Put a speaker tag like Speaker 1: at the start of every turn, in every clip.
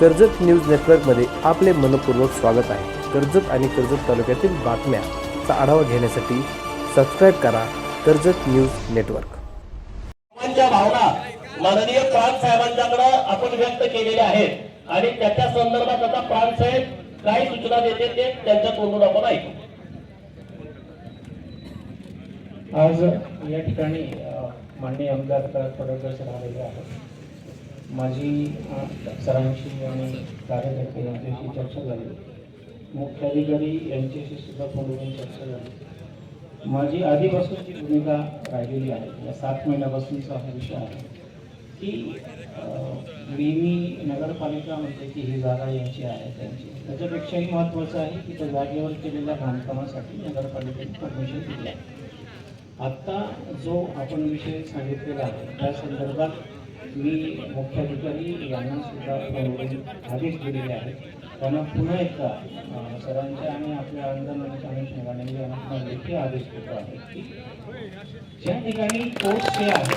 Speaker 1: Karjat news नेटवर्कमध्ये आपले मनपूर्वक स्वागत आहे. कर्जत आणि कर्जत तालुक्यातील बातम्याचा आढावा घेण्यासाठी सबस्क्राईब करा कर्जत न्यूज नेटवर्क.
Speaker 2: भावना माननीय प्राण साहेबांच्याकडे आपण व्यक्त केलेल्या आहेत. आणि त्याच्या संदर्भात आता प्राण साहेब काय सूचना देते ते त्यांच्या तोंडून आपण ऐकू.
Speaker 3: आज या ठिकाणी माननीय आमदार पडळकर सर आलेले आहेत. माझी सरांशी आणि कार्यकर्ते यांच्याशी चर्चा झाली. मुख्याधिकारी यांच्याशी सुद्धा फोनवरून चर्चा झाली. माझी आधीपासूनची भूमिका राहिलेली आहे. या सात महिन्यापासूनचा हा विषय आहे की नेहमी नगरपालिका म्हणते की ही जागा यांची आहे त्यांची. त्याच्यापेक्षाही महत्त्वाचं आहे की त्या जागेवर केलेल्या बांधकामासाठी नगरपालिकेने परमिशन दिली आहे. आत्ता जो आपण विषय सांगितलेला आहे त्या संदर्भात मी मुख्याधिकारी यांना सुद्धा आदेश दिलेले आहेत. त्यांना पुन्हा एकदा सरांच्या आणि आपल्या आंदोलन आणि कमिशनरांनी यांना पुन्हा लेखी आदेश देतो आहे. ज्या ठिकाणी कोर्ट स्टे आहे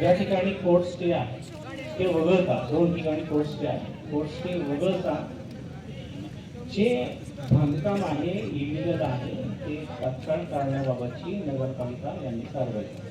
Speaker 3: ज्या ठिकाणी कोर्ट स्टे आहे ते वगळता दोन ठिकाणी कोर्ट स्टे आहे. कोर्ट स्टे वगळता जे बांधकाम आहे इलिगल आहे ते तत्काळ करण्याबाबतची नगरपालिका यांनी कारवाई करावी.